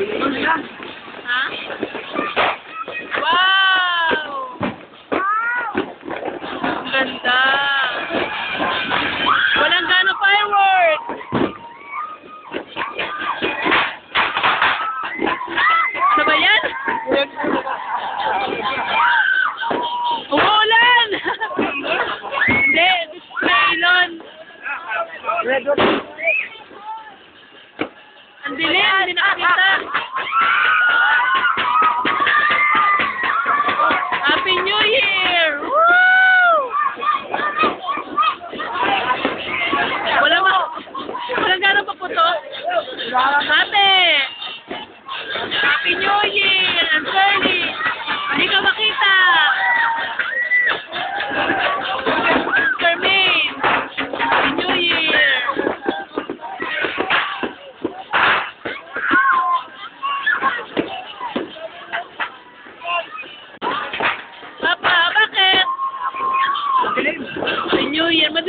Ha? Wow! Wow! Walang gano'ng firework! Ano ba yan? Umuulan! Hindi pinakita. Happy New Year! Woo! Wala ma... Wala gano'n pa po to? Happy!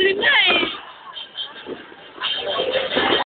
Absolutely.